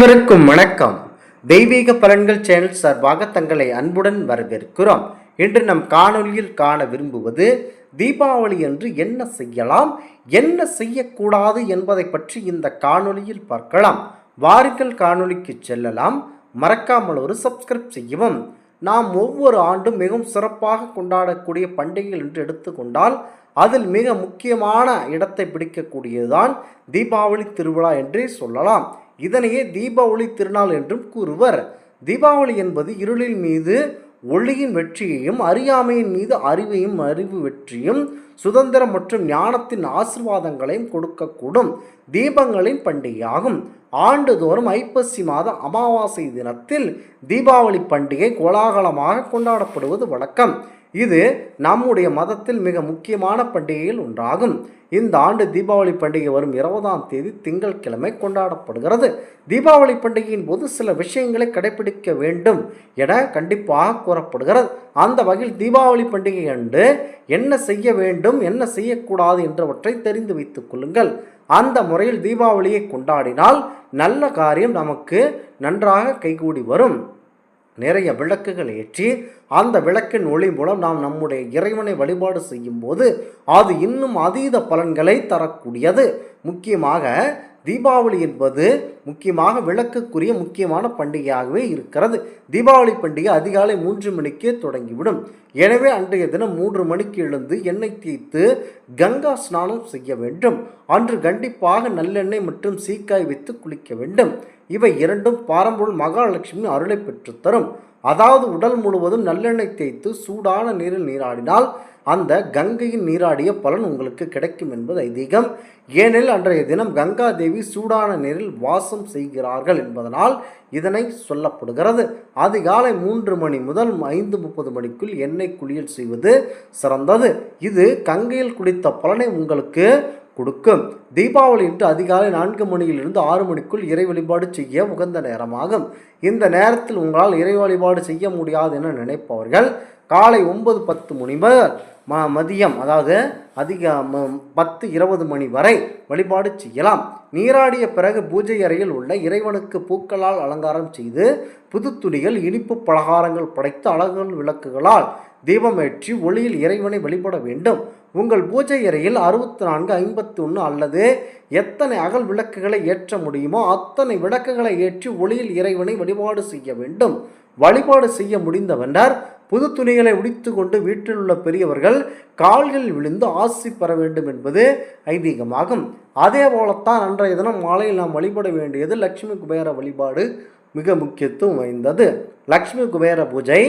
அனைவருக்கும் வணக்கம். தெய்வீக பலன்கள் சேனல் சார்பாக தங்களை அன்புடன் வரவேற்கிறோம். இன்று நம் காணொலியில் காண விரும்புவது தீபாவளி என்று என்ன செய்யலாம் என்ன செய்யக்கூடாது என்பதை பற்றி இந்த காணொலியில் பார்க்கலாம். வாருங்கள் காணொலிக்கு செல்லலாம். மறக்காமல் ஒரு சப்ஸ்கிரைப் செய்யவும். நாம் ஒவ்வொரு ஆண்டும் மிகவும் சிறப்பாக கொண்டாடக்கூடிய பண்டிகைகள் என்று எடுத்துக்கொண்டால் அதில் மிக முக்கியமான இடத்தை பிடிக்கக்கூடியதுதான் தீபாவளி திருவிழா என்றே சொல்லலாம். இதனையே தீபாவளி திருநாள் என்றும் கூறுவர். தீபாவளி என்பது இருளின் மீது ஒளியின் வெற்றியையும் அறியாமையின் மீது அறிவையும் அறிவு வெற்றியும் சுதந்திரம் மற்றும் ஞானத்தின் ஆசிர்வாதங்களையும் கொடுக்கக்கூடும். தீபங்களின் பண்டிகையாகும். ஆண்டுதோறும் ஐப்பசி மாத அமாவாசை தினத்தில் தீபாவளி பண்டிகை கோலாகலமாக கொண்டாடப்படுவது வழக்கம். இது நம்முடைய மதத்தில் மிக முக்கியமான பண்டிகையில் ஒன்றாகும். இந்த ஆண்டு தீபாவளி பண்டிகை வரும் இருபதாம் தேதி திங்கட்கிழமை கொண்டாடப்படுகிறது. தீபாவளி பண்டிகையின் போது சில விஷயங்களை கடைபிடிக்க வேண்டும் என கண்டிப்பாக கூறப்படுகிறது. அந்த வகையில் தீபாவளி பண்டிகை அன்று என்ன செய்ய வேண்டும் என்ன செய்யக்கூடாது என்றவற்றை தெரிந்து வைத்துக் கொள்ளுங்கள். அந்த முறையில் தீபாவளியை கொண்டாடினால் நல்ல காரியம் நமக்கு நன்றாக கைகூடி வரும். நிறைய விளக்குகள் ஏற்றி அந்த விளக்கின் ஒளி மூலம் நாம் நம்முடைய இறைவனை வழிபாடு செய்யும் போது அது இன்னும் அதீத பலன்களை தரக்கூடியது. முக்கியமாக தீபாவளி என்பது முக்கியமாக விளக்குக்குரிய முக்கியமான பண்டிகையாகவே இருக்கிறது. தீபாவளி பண்டிகை அதிகாலை மூன்று மணிக்கே தொடங்கிவிடும். எனவே அன்றைய தினம் மூன்று மணிக்கு எழுந்து எண்ணெய் தேய்த்து கங்கா ஸ்நானம் செய்ய வேண்டும். அன்று கண்டிப்பாக நல்லெண்ணெய் மற்றும் சீக்காய் வைத்து குளிக்க வேண்டும். இவை இரண்டும் பாரம்பொருள் மகாலட்சுமி அருளை பெற்றுத்தரும். அதாவது உடல் முழுவதும் நல்லெண்ணெய் தேய்த்து சூடான நீரில் நீராடினால் அந்த கங்கையின் நீராடிய பலன் உங்களுக்கு கிடைக்கும் என்பது ஐதீகம். ஏனெனில் அன்றைய தினம் கங்கா தேவி சூடான நீரில் வாசம் செய்கிறார்கள் என்பதனால் இதனை சொல்லப்படுகிறது. அதிகாலை மூன்று மணி முதல் ஐந்து முப்பது மணிக்குள் எண்ணெய் குளியல் செய்வது சிறந்தது. இது கங்கையில் குடித்த பலனை உங்களுக்கு கொடுக்கும். தீபாவளி இன்று அதிகாலை நான்கு மணியிலிருந்து ஆறு மணிக்குள் இறை வழிபாடு செய்ய உகந்த நேரமாகும். இந்த நேரத்தில் உங்களால் இறை வழிபாடு செய்ய முடியாது என நினைப்பவர்கள் காலை ஒன்பது பத்து மணி முதல் ம மதியம் அதாவது அதிக ம- பத்து இருபது மணி வரை வழிபாடு செய்யலாம். நீராடிய பிறகு பூஜை அறையில் உள்ள இறைவனுக்கு பூக்களால் அலங்காரம் செய்து புது துணிகள் இனிப்பு பலகாரங்கள் படைத்து அழகு விளக்குகளால் தீபமேற்றி ஒளியில் இறைவனை வழிபட வேண்டும். உங்கள் பூஜை அறையில் அறுபத்தி நான்கு ஐம்பத்தி ஒன்று அல்லது எத்தனை அகல் விளக்குகளை ஏற்ற முடியுமோ அத்தனை விளக்குகளை ஏற்றி ஒளியில் இறைவனை வழிபாடு செய்ய வேண்டும். வழிபாடு செய்ய முடிந்தவனர் புது துணிகளை உடித்து கொண்டு வீட்டில் உள்ள பெரியவர்கள் கால்களில் விழுந்து ஆசி பெற வேண்டும் என்பது ஐதீகமாகும். அதே போலத்தான் அன்றைய தினம் மாலையில் நாம் வழிபட வேண்டியது லட்சுமி குபேர வழிபாடு மிக முக்கியத்துவம் வாய்ந்தது. லக்ஷ்மி குபேர பூஜை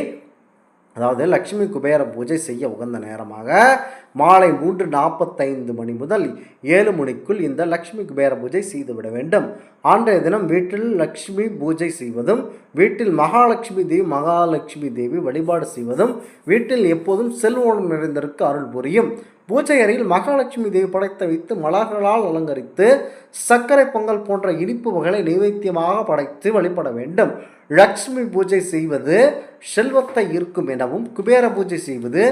அதாவது லட்சுமி குபேர பூஜை செய்ய உகந்த நேரமாக மாலை மூன்று நாற்பத்தைந்து மணி முதல் ஏழு மணிக்குள் இந்த லக்ஷ்மி குபேர பூஜை செய்துவிட வேண்டும். அன்றைய தினம் வீட்டில் லக்ஷ்மி பூஜை செய்வதும் வீட்டில் மகாலட்சுமி தேவி மகாலட்சுமி தேவி வழிபாடு செய்வதும் வீட்டில் எப்போதும் செல்வம் நிறைந்திருக்க அருள் புரியும். பூஜை அறையில் மகாலட்சுமி தேவி படைத்து வைத்து மலர்களால் அலங்கரித்து சர்க்கரை பொங்கல் போன்ற இனிப்பு வகைகளை நைவேத்தியமாக படைத்து வழிபட வேண்டும். லக்ஷ்மி பூஜை செய்வது செல்வத்தை ஈர்க்கும் எனவும் குபேர பூஜை செய்வது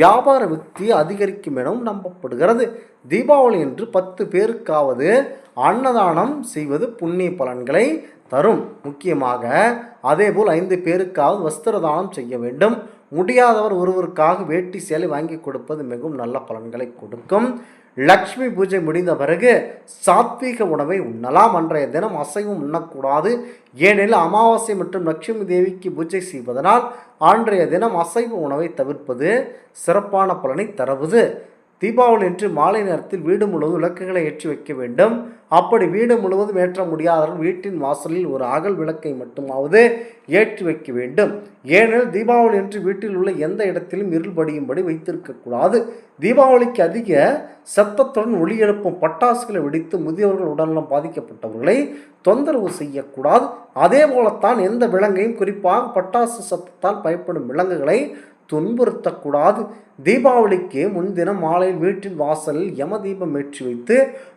வியாபார வித்தி அதிகரிக்கும் எனவும் நம்பப்படுகிறது. தீபாவளி என்று பத்து பேருக்காவது அன்னதானம் செய்வது புண்ணிய பலன்களை தரும். முக்கியமாக அதேபோல் ஐந்து பேருக்காவது வஸ்திர தானம் செய்ய வேண்டும். முடியாதவர் ஒருவருக்காக வேட்டி சேலை வாங்கி கொடுப்பது மிகவும் நல்ல பலன்களை கொடுக்கும். லக்ஷ்மி பூஜை முடிந்த பிறகு சாத்வீக உணவை உண்ணலாம். அன்றைய தினம் அசைவும் உண்ணக்கூடாது. ஏனெனில் அமாவாசை மற்றும் லட்சுமி தேவிக்கு பூஜை செய்வதனால் அன்றைய தினம் அசைவ உணவை தவிர்ப்பது சிறப்பான பலனை தருவது. தீபாவளி என்று மாலை நேரத்தில் வீடு முழுவதும் விளக்குகளை ஏற்றி வைக்க வேண்டும். அப்படி வீடு முழுவதும் ஏற்ற முடியாதவர்கள் வீட்டின் வாசலில் ஒரு அகல் விளக்கை மட்டுமாவது ஏற்றி வைக்க வேண்டும். ஏனெனில் தீபாவளி என்று வீட்டில் உள்ள எந்த இடத்திலும் இருள் படியும்படி வைத்திருக்கக்கூடாது தீபாவளிக்கு அதிக சத்தத்துடன் ஒளி எழுப்பும் பட்டாசுகளை வெடித்து முதியவர்கள் உடல்நலம் பாதிக்கப்பட்டவர்களை தொந்தரவு செய்யக்கூடாது. அதே போலத்தான் எந்த விலங்கையும் குறிப்பாக பட்டாசு சத்தத்தால் பயப்படும் விலங்குகளை துன்புறுத்தக்கூடாது. தீபாவளிக்கு முன்தினம் மாலையில் வீட்டின் வாசலில் யம தீபம் ஏற்றி வைத்து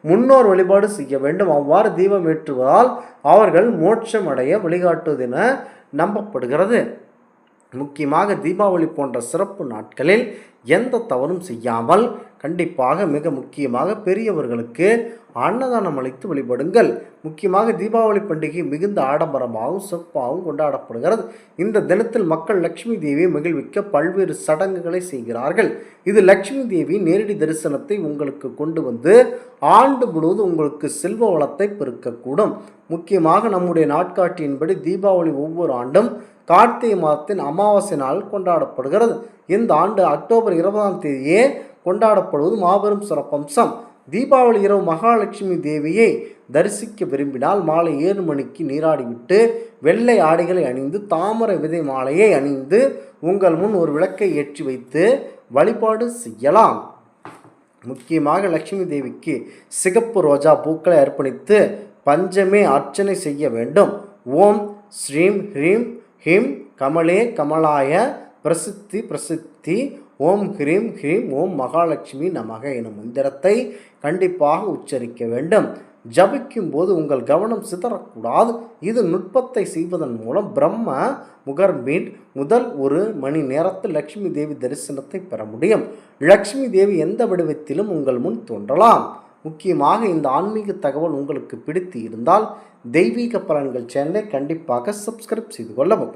முன்னோர் வழிபாடு செய்ய வேண்டும். அவ்வாறு தீபம் ஏற்றுவதால் அவர்கள் மோட்சமடைய வழிகாட்டுவதென நம்பப்படுகிறது. முக்கியமாக தீபாவளி போன்ற சிறப்பு நாட்களில் எந்த தவறும் செய்யாமல் கண்டிப்பாக மிக முக்கியமாக பெரியவர்களுக்கு அன்னதானம் அளித்து வழிபடுங்கள். முக்கியமாக தீபாவளி பண்டிகை மிகுந்த ஆடம்பரமாகவும் சிறப்பாகவும் கொண்டாடப்படுகிறது. இந்த தினத்தில் மக்கள் லட்சுமி தேவியை மகிழ்விக்க பல்வேறு சடங்குகளை செய்கிறார்கள். இது லட்சுமி தேவி நேரடி தரிசனத்தை உங்களுக்கு கொண்டு வந்து ஆண்டு முழுவதும் உங்களுக்கு செல்வ வளத்தை பெருக்கக்கூடும். முக்கியமாக நம்முடைய நாட்காட்டியின்படி தீபாவளி ஒவ்வொரு ஆண்டும் கார்த்திகை மாதத்தின் அமாவாசை நாள் கொண்டாடப்படுகிறது. இந்த ஆண்டு அக்டோபர் இருபதாம் தேதியே கொண்டாடப்படுவது மாபெரும் சிறப்பம்சம். தீபாவளி இரவு மகாலட்சுமி தேவியை தரிசிக்க விரும்பினால் மாலை ஏழு மணிக்கு நீராடிவிட்டு வெள்ளை ஆடைகளை அணிந்து தாமரை விதை மாலையை அணிந்து உங்கள் முன் ஒரு விளக்கை ஏற்றி வைத்து வழிபாடு செய்யலாம். முக்கியமாக லட்சுமி தேவிக்கு சிகப்பு ரோஜா பூக்களை அர்ப்பணித்து பஞ்சமே அர்ச்சனை செய்ய வேண்டும். ஓம் ஸ்ரீம் ஹ்ரீம் ஹிம் கமலே கமலாய பிரசித்தி பிரசித்தி ஓம் ஹ்ரீம் ஹ்ரீம் ஓம் மகாலட்சுமி நமக எனும் மந்திரத்தை கண்டிப்பாக உச்சரிக்க வேண்டும். ஜபிக்கும் போது உங்கள் கவனம் சிதறக்கூடாது. இது நுட்பத்தை செய்வதன் மூலம் பிரம்ம முகர்மீன் முதல் ஒரு மணி நேரத்தில் லட்சுமி தேவி தரிசனத்தை பெற முடியும். லட்சுமி தேவி எந்த வடிவத்திலும் உங்கள் முன் தோன்றலாம். முக்கியமாக இந்த ஆன்மீக தகவல் உங்களுக்கு பிடித்து இருந்தால் தெய்வீக பலன்கள் சேனலை கண்டிப்பாக சப்ஸ்கிரைப் செய்து கொள்ளவும்.